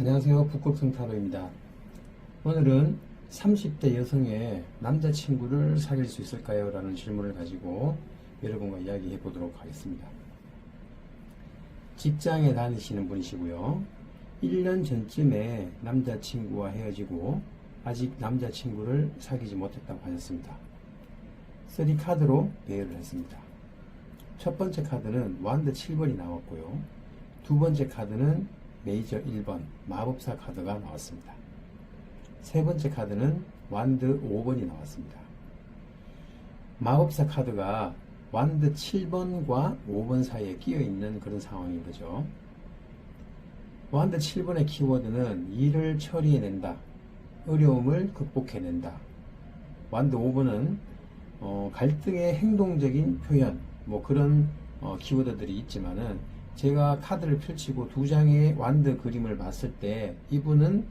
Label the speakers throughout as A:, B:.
A: 안녕하세요. 북극성 타로입니다. 오늘은 30대 여성의 남자친구를 사귈 수 있을까요? 라는 질문을 가지고 여러분과 이야기해 보도록 하겠습니다. 직장에 다니시는 분이시고요. 1년 전쯤에 남자친구와 헤어지고 아직 남자친구를 사귀지 못했다고 하셨습니다. 3카드로 배열을 했습니다. 첫 번째 카드는 완드 7번이 나왔고요. 두 번째 카드는 메이저 1번 마법사 카드가 나왔습니다. 세 번째 카드는 완드 5번이 나왔습니다. 마법사 카드가 완드 7번과 5번 사이에 끼어 있는 그런 상황인 거죠. 완드 7번의 키워드는 일을 처리해낸다. 어려움을 극복해낸다. 완드 5번은 어, 갈등의 행동적인 표현, 뭐 그런 어, 키워드들이 있지만은 제가 카드를 펼치고 두 장의 완드 그림을 봤을 때 이분은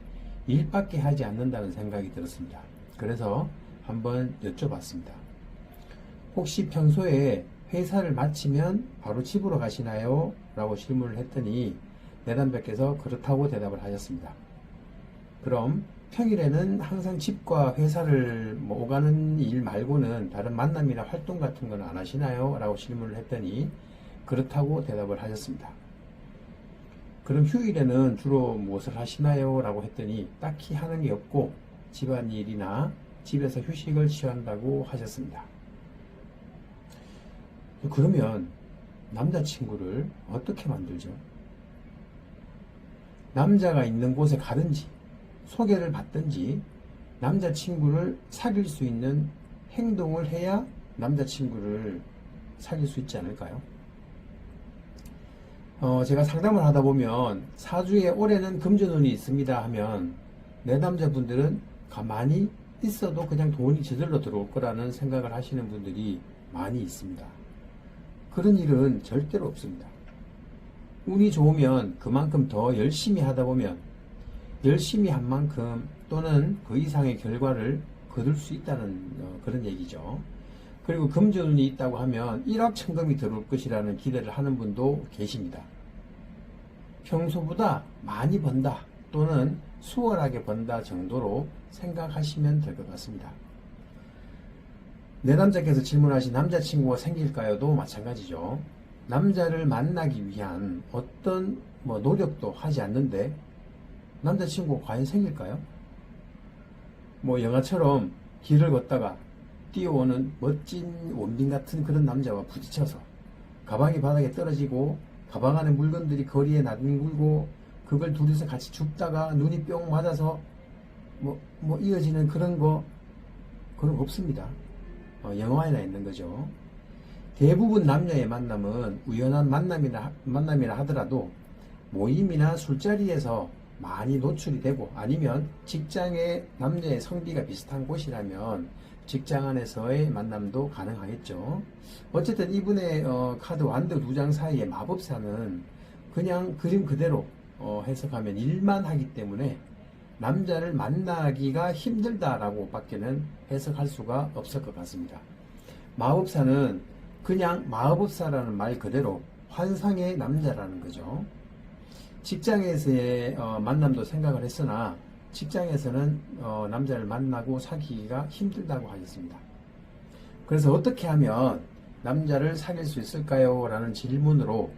A: 일밖에 하지 않는다는 생각이 들었습니다. 그래서 한번 여쭤봤습니다. 혹시 평소에 회사를 마치면 바로 집으로 가시나요? 라고 질문을 했더니 내담배께서 그렇다고 대답을 하셨습니다. 그럼 평일에는 항상 집과 회사를 뭐 오가는 일 말고는 다른 만남이나 활동 같은 건 안 하시나요? 라고 질문을 했더니 그렇다고 대답을 하셨습니다. 그럼 휴일에는 주로 무엇을 하시나요? 라고 했더니 딱히 하는 게 없고 집안일이나 집에서 휴식을 취한다고 하셨습니다. 그러면 남자친구를 어떻게 만들죠? 남자가 있는 곳에 가든지 소개를 받든지 남자친구를 사귈 수 있는 행동을 해야 남자친구를 사귈 수 있지 않을까요? 어, 제가 상담을 하다 보면 사주에 올해는 금전운이 있습니다 하면 내남자분들은 가만히 있어도 그냥 돈이 저절로 들어올 거라는 생각을 하시는 분들이 많이 있습니다. 그런 일은 절대로 없습니다. 운이 좋으면 그만큼 더 열심히 하다 보면 열심히 한 만큼 또는 그 이상의 결과를 거둘 수 있다는 어, 그런 얘기죠. 그리고 금전운이 있다고 하면 1억 천금이 들어올 것이라는 기대를 하는 분도 계십니다. 평소보다 많이 번다 또는 수월하게 번다 정도로 생각하시면 될 것 같습니다. 내 남자께서 질문하신 남자친구가 생길까요도 마찬가지죠. 남자를 만나기 위한 어떤 뭐 노력도 하지 않는데 남자친구 과연 생길까요? 뭐 영화처럼 길을 걷다가 뛰어오는 멋진 원빈 같은 그런 남자와 부딪혀서 가방이 바닥에 떨어지고 가방 안에 물건들이 거리에 나뒹굴고 그걸 둘이서 같이 죽다가 눈이 뿅 맞아서 뭐, 뭐 이어지는 그런 거 그런 거 없습니다. 어, 영화에나 있는 거죠. 대부분 남녀의 만남은 우연한 만남이나, 만남이라 하더라도 모임이나 술자리에서 많이 노출이 되고 아니면 직장의 남녀의 성비가 비슷한 곳이라면 직장 안에서의 만남도 가능하겠죠. 어쨌든 이분의 어, 카드 완드 두 장 사이의 마법사는 그냥 그림 그대로 어, 해석하면 일만 하기 때문에 남자를 만나기가 힘들다라고 밖에는 해석할 수가 없을 것 같습니다. 마법사는 그냥 마법사라는 말 그대로 환상의 남자라는 거죠. 직장에서의 어, 만남도 생각을 했으나 직장에서는 어, 남자를 만나고 사귀기가 힘들다고 하셨습니다. 그래서 어떻게 하면 남자를 사귈 수 있을까요? 라는 질문으로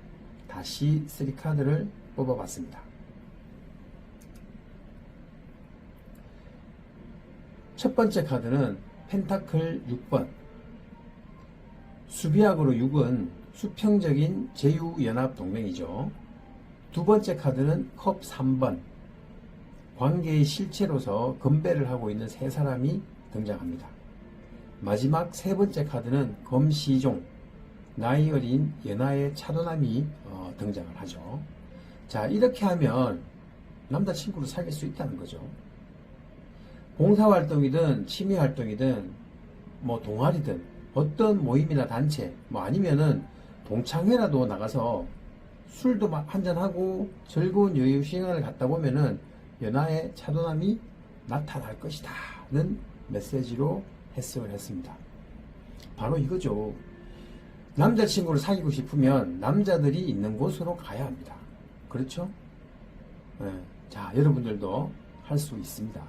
A: 다시 3카드를 뽑아봤습니다. 첫 번째 카드는 펜타클 6번. 수비약으로 6은 수평적인 제휴연합 동맹이죠. 두 번째 카드는 컵 3번. 관계의 실체로서 건배를 하고 있는 세 사람이 등장합니다. 마지막 세 번째 카드는 검시종. 나이 어린 연하의 차도남이 어, 등장을 하죠. 자, 이렇게 하면 남자친구를 사귈 수 있다는 거죠. 봉사활동이든 취미활동이든 뭐 동아리든 어떤 모임이나 단체 뭐 아니면은 동창회라도 나가서 술도 한잔하고 즐거운 여유 시간을 갖다 보면은 연하의 차도남이 나타날 것이다 는 메시지로 해석을 했습니다. 바로 이거죠. 남자친구를 사귀고 싶으면 남자들이 있는 곳으로 가야 합니다. 그렇죠? 네. 자, 여러분들도 할 수 있습니다.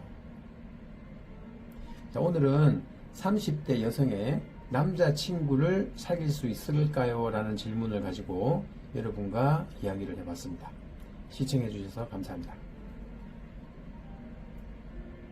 A: 자, 오늘은 30대 여성의 남자친구를 사귈 수 있을까요? 라는 질문을 가지고 여러분과 이야기를 해봤습니다. 시청해주셔서 감사합니다.